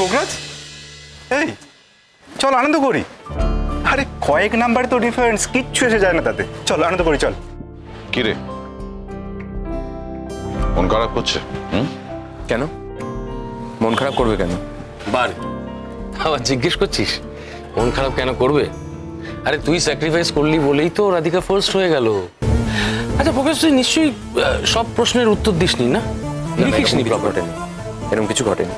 পোকরাজ এই চল আনন্দ করি। আরে কয়েক নাম্বার তো ডিফারেন্স কিচ্ছু এসে যায় না তাতে। চল আনন্দ করি চল। কি রে? মন খারাপ করছে? হুম? কেন? মন খারাপ করবে কেন? বার আবার জিজ্ঞেস করছিস মন খারাপ কেন করবে? আরে তুই স্যাক্রিফাইস করলি বলেই তো রাধিকা ফার্স্ট হয়ে গেল। আচ্ছা প্রকাশ তুই নিশ্চয়ই সব প্রশ্নের উত্তর দিসনি না? লিখিসনি এরকম কিছু ঘটেনি। এরকম কিছু ঘটেনি।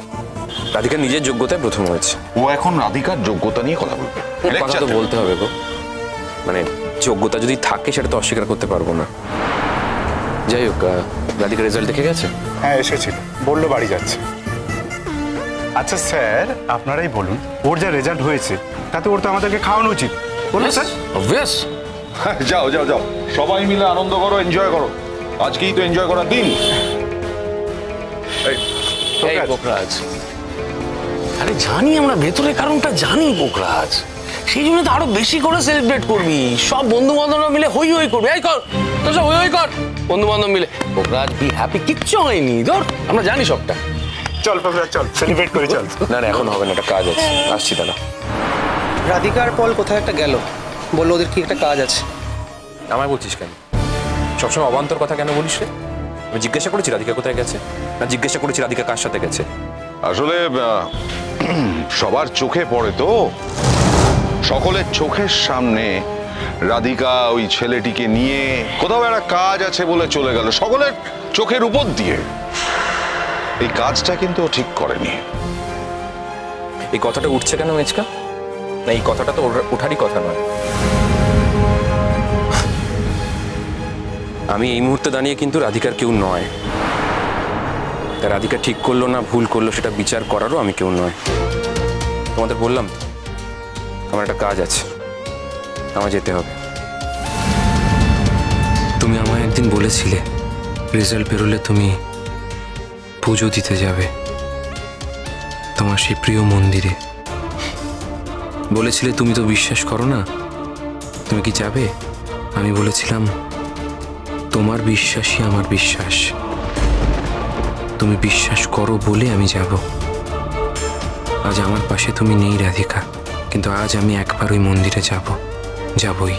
রাধিকা নিজের যোগ্যতায় প্রথম হয়েছে। ও এখন রাধিকার যোগ্যতা নিয়ে কথা বলবে। কথা তো বলতে হবে গো। মানে যোগ্যতা যদি থাকে সেটা তো অস্বীকার করতে পারব না। যাই হোক রাধিকা রেজাল্ট দেখে গেছে? হ্যাঁ এসেছিল বলল বাড়ি যাচ্ছে। আচ্ছা স্যার আপনারাই বলুন ওর যা রেজাল্ট হয়েছে তাতে ওর তো আমাদেরকে খাওয়ানো উচিত। বলুন স্যার। অবভিয়াস হ্যাঁ, যাও যাও যাও। সবাই মিলে আনন্দ করো এনজয় করো। আজকেই তো এনজয় করার দিন। এই। পোকরাজ আরে জানি আমরা ভেতরে কারণটা জানি পোকরাজ সেই জন্য তো আরও বেশি করে সেলিব্রেট করবি। সব বন্ধু বান্ধবরা মিলে হই হই করবি। এই কর তো সব হই হই কর। বন্ধু বান্ধব মিলে। পোকরাজ বি হ্যাপি কিচ্ছু হয়নি। ধর আমরা জানি সবটা। চল পোকরাজ চল সেলিব্রেট করি চল। না না এখন হবে না একটা কাজ আছে। আসছি দাদা রাধিকার পল কোথায় একটা গেল? বলল ওদের কি একটা কাজ আছে। আমায় বলছিস কেন? সবসময় অবান্তর কথা কেন বলিস রে? আমি জিজ্ঞাসা করেছি রাধিকা কোথায় গেছে? না জিজ্ঞাসা করেছি রাধিকা কার সাথে গেছে? আসলে সবার চোখে পড়ে তো? সকলের চোখের সামনে রাধিকা ওই ছেলেটিকে নিয়ে কোথাও একটা কাজ আছে বলে চলে গেল, সকলের চোখের উপর দিয়ে। এই কাজটা কিন্তু ঠিক করেনি। এই কথাটা উঠছে কেন মেচকা? না, এই কথাটা তো ওঠারই কথা নয়। আমি এই মুহূর্তে দাঁড়িয়ে কিন্তু রাধিকার কেউ নয়। তা রাধিকা ঠিক করল না, ভুল করল, সেটা বিচার করারও আমি কেউ নয় তোমাদের বললাম, আমার একটা কাজ আছে, আমার যেতে হবে। তুমি আমায় একদিন বলেছিলে, রেজাল্ট বেরোলে তুমি পুজো দিতে যাবে, তোমার সেই প্রিয় মন্দিরে। বলেছিলে তুমি তো বিশ্বাস করো না, তুমি কি যাবে? আমি বলেছিলাম, তোমার বিশ্বাসই আমার বিশ্বাস। তুমি বিশ্বাস করো বলে আমি যাব। আজ আমার পাশে তুমি নেই রাধিকা, কিন্তু আজ আমি একবার ওই মন্দিরে যাব। যাবই।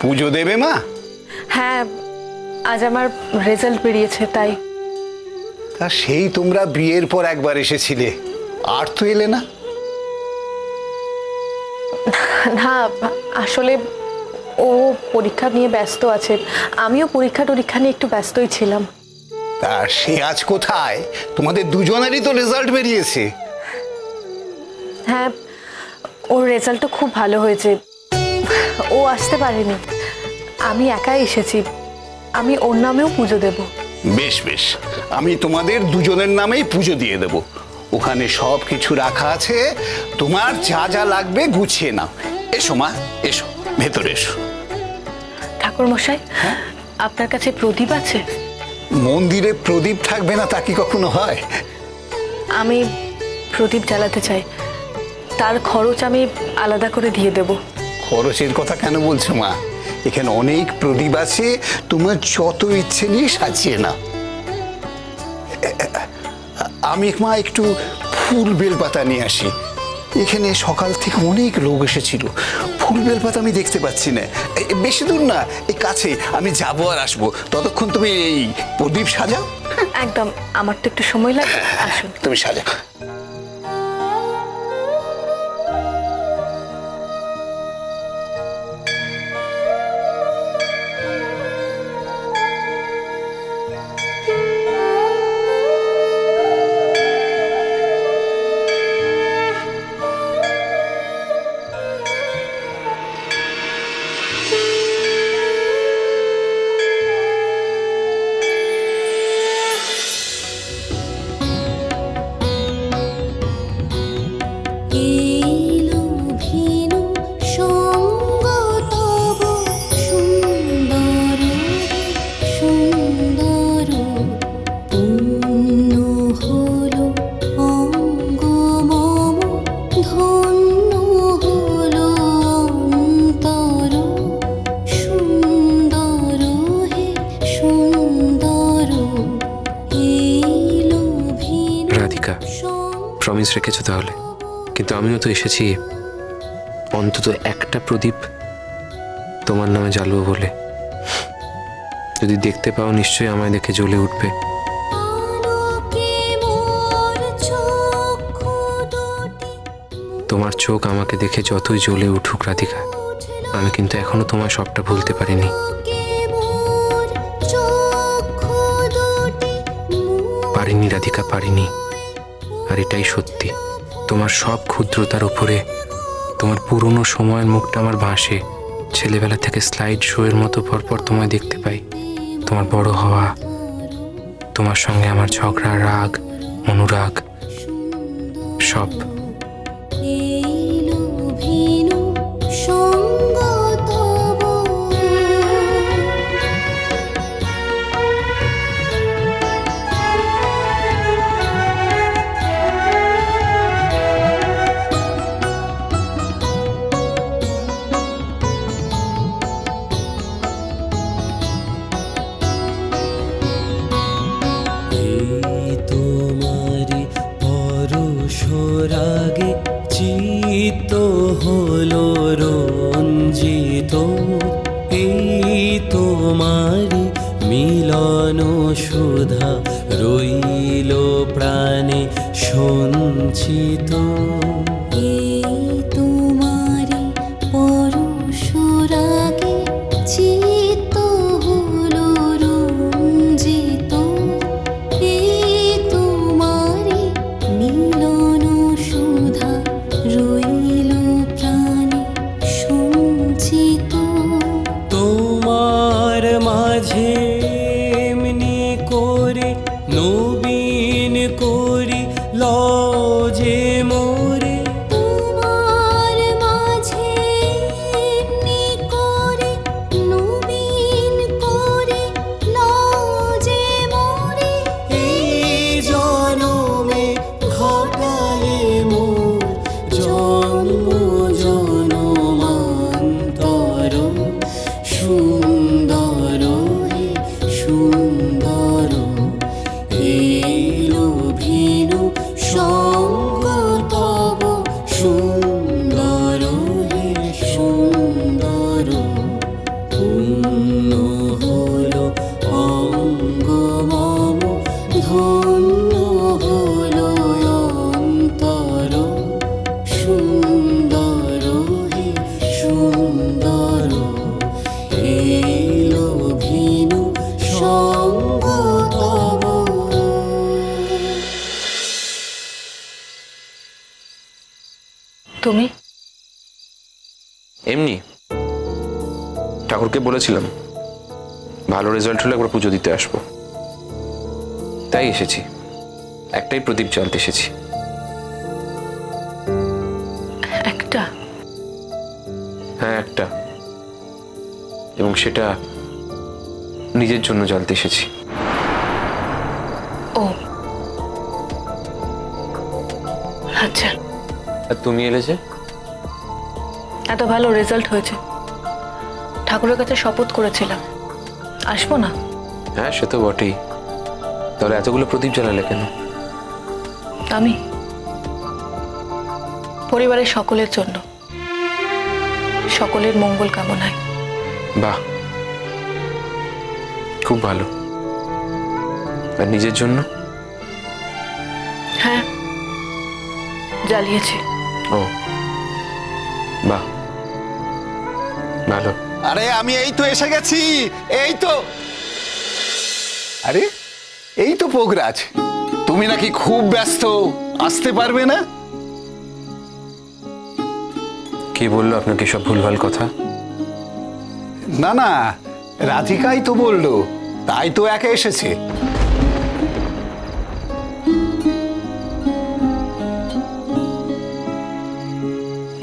পুজো দেবে মা? হ্যাঁ আজ আমার রেজাল্ট বেরিয়েছে তাই। তা সেই তোমরা বিয়ের পর একবার এসেছিলে আর তো এলে না। না আসলে ও পরীক্ষা নিয়ে ব্যস্ত আছে আমিও পরীক্ষা টরীক্ষা নিয়ে একটু ব্যস্তই ছিলাম। তা সে আজ কোথায়? তোমাদের দুজনেরই তো রেজাল্ট বেরিয়েছে। হ্যাঁ ওর রেজাল্টও খুব ভালো হয়েছে ও আসতে পারেনি। আমি একাই এসেছি। আমি ওর নামেও পুজো দেব। বেশ বেশ। আমি তোমাদের দুজনের নামেই পুজো দিয়ে দেব। ওখানে সব কিছু রাখা আছে। তোমার যা যা লাগবে গুছিয়ে নাও। এসো মা এসো ভেতরে এসো। ঠাকুর মশাই আপনার কাছে প্রদীপ আছে? মন্দিরে প্রদীপ থাকবে না তা কি কখনো হয়? আমি প্রদীপ জ্বালাতে চাই। তার খরচ আমি আলাদা করে দিয়ে দেব। খরচের কথা কেন বলছো মা? এখানে অনেক প্রদীপ আছে তোমার যত ইচ্ছে নিয়ে সাজিয়ে নাও। আমি মা একটু ফুল বেলপাতা নিয়ে আসি। এখানে সকাল থেকে অনেক লোক এসেছিল। ফুল বেলপাতা আমি দেখতে পাচ্ছি না। বেশি দূর না এই কাছে। আমি যাব আর আসব। ততক্ষণ তুমি এই প্রদীপ সাজাও। একদম আমার তো একটু সময় লাগে। আসুন। তুমি সাজাও। প্রমিস রেখেছো তাহলে? কিন্তু আমিও তো এসেছি। অন্তত একটা প্রদীপ তোমার নামে জ্বালবো বলে। যদি দেখতে পাও নিশ্চয়ই আমায় দেখে জ্বলে উঠবে। তোমার চোখ আমাকে দেখে যতই জ্বলে উঠুক, রাধিকা, আমি কিন্তু এখনও তোমার সবটা ভুলতে পারিনি। পারিনি, রাধিকা, পারিনি। আর এটাই সত্যি। তোমার সব ক্ষুদ্রতার উপরে, তোমার পুরনো সময়ের মুখটা আমার ভাসে। ছেলেবেলা থেকে স্লাইড শোয়ের মতো পরপর তোমায় দেখতে পাই। তোমার বড় হওয়া, তোমার সঙ্গে আমার ঝগড়া, রাগ, অনুরাগ, সব। পরশরাগে চিত হলো রঞ্জিত। এই তোমারি মিলন সুধা রইল প্রাণে সঞ্চিত। true. বলেছিলাম ভালো রেজাল্ট হলে একবার পুজো দিতে আসব। তাই এসেছি। একটাই প্রদীপ জ্বালতে এসেছি। একটা? হ্যাঁ একটা। এবং সেটা নিজের জন্য জ্বালতে এসেছি। ও। আচ্ছা। আর তুমি এলে যে? এত ভালো রেজাল্ট হয়েছে। ঠাকুরের কাছে শপথ করেছিলাম। আসব না? হ্যাঁ সে তো বটেই। তাহলে এতগুলো প্রদীপ জ্বালালে কেন? আমি পরিবারের সকলের জন্য সকলের মঙ্গল কামনায়। বাহ। খুব ভালো। আর নিজের জন্য? হ্যাঁ জ্বালিয়েছি। ও বাহ। ভালো। আরে আমি এই তো এসে গেছি। এই তো। আরে এই তো পোগরাজ। তুমি নাকি খুব ব্যস্ত আসতে পারবে না? কে বলল আপনাকে সব ভুলভাল কথা? না না রাধিকাই তো বলল তাই তো একা এসেছে।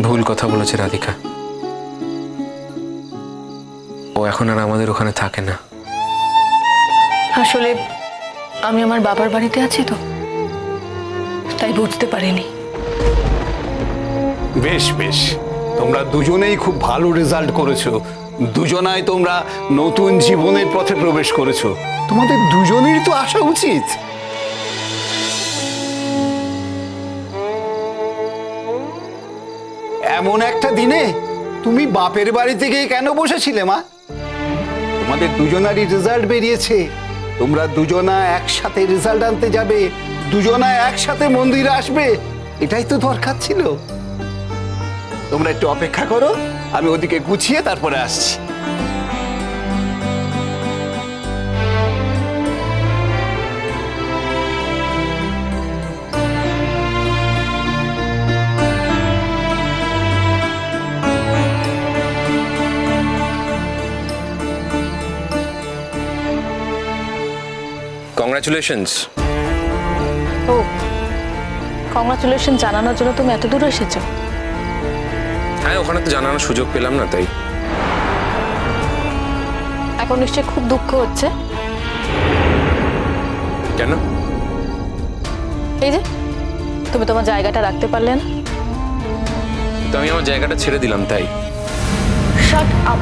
ভুল কথা বলেছে রাধিকা। ও এখন আর আমাদের ওখানে থাকে না। আসলে আমি আমার বাবার বাড়িতে আছি তো। তাই বুঝতে পারিনি। বেশ বেশ। তোমরা দুজনেই খুব ভালো রেজাল্ট করেছ। দুজনাই তোমরা নতুন জীবনের পথে প্রবেশ করেছ। তোমাদের দুজনেরই তো আসা উচিত। এমন একটা দিনে তুমি বাপের বাড়ি থেকে কেন বসেছিলে মা? তোমাদের দুজনারই রেজাল্ট বেরিয়েছে। তোমরা দুজনা একসাথে রেজাল্ট আনতে যাবে, দুজনা একসাথে মন্দিরে আসবে। এটাই তো দরকার ছিল। তোমরা একটু অপেক্ষা করো, আমি ওদিকে গুছিয়ে তারপরে আসছি। কংগ্রাচুলেশনস ও কংগ্রাচুলেশন জানানোর জন্য তুমি এত দূর এসেছ। হ্যাঁ ওখানে তো জানানোর সুযোগ পেলাম না তাই। এখন নিশ্চয়ই খুব দুঃখ হচ্ছে। কেন? এই যে তুমি তোমার জায়গাটা রাখতে পারলে না। তো আমি আমার জায়গাটা ছেড়ে দিলাম তাই। শাট আপ আপ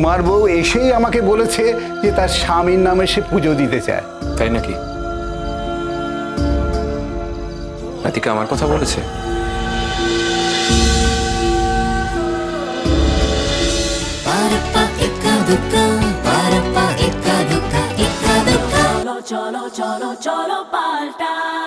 তোমার বউ এসেই আমাকে বলেছে যে তার স্বামীর নামে সে পুজো দিতে চায়। তাই নাকি? রাধিকা আমার কথা বলেছে. চলো চলো চলো পাল্টাই